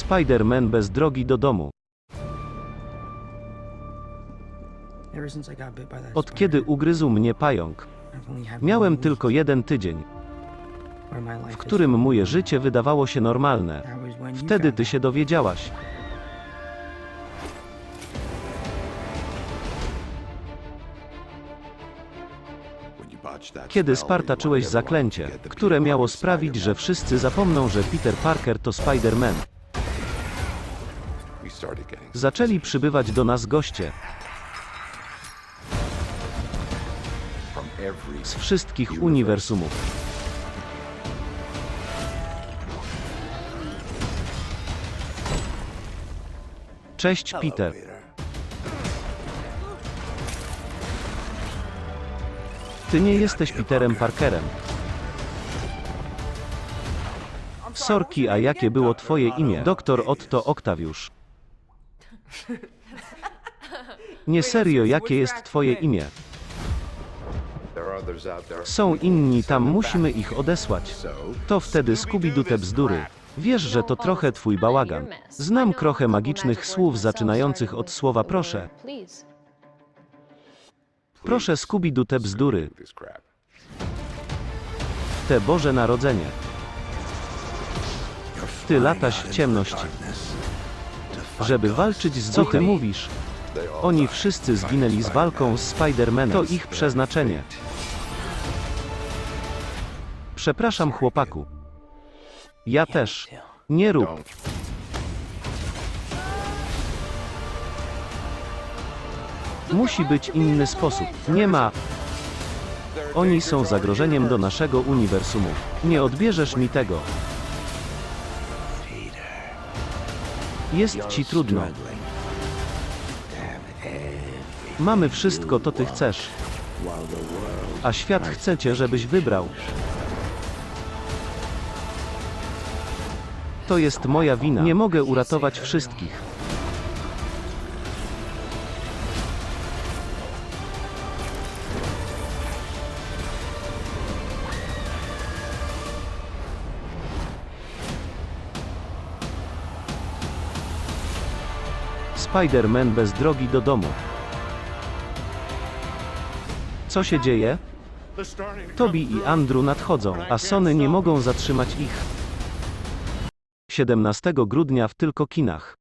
Spider-Man bez drogi do domu. Od kiedy ugryzł mnie pająk. Miałem tylko jeden tydzień, w którym moje życie wydawało się normalne. Wtedy ty się dowiedziałaś. Kiedy spartaczyłeś zaklęcie, które miało sprawić, że wszyscy zapomną, że Peter Parker to Spider-Man. Zaczęli przybywać do nas goście z wszystkich uniwersumów. Cześć Peter. Ty nie jesteś Peterem Parkerem. Sorki, a jakie było twoje imię? Doktor Otto Oktawiusz. Nie serio, jakie jest twoje imię? Są inni tam, musimy ich odesłać. To wtedy Scooby-Doo te bzdury. Wiesz, że to trochę twój bałagan. Znam trochę magicznych słów zaczynających od słowa proszę. Proszę Scooby-Doo te bzdury. Te Boże Narodzenie. Ty lataś w ciemności. Żeby walczyć z co ty mówisz. Oni wszyscy zginęli z walką z Spider-Manem. To ich przeznaczenie. Przepraszam chłopaku. Ja też. Nie rób. Musi być inny sposób. Nie ma. Oni są zagrożeniem do naszego uniwersumu. Nie odbierzesz mi tego. Jest ci trudno. Mamy wszystko, to ty chcesz. A świat chce cię, żebyś wybrał. To jest moja wina. Nie mogę uratować wszystkich. Spider-Man bez drogi do domu. Co się dzieje? Toby i Andrew nadchodzą, a Sony nie mogą zatrzymać ich. 17 grudnia w tylko kinach.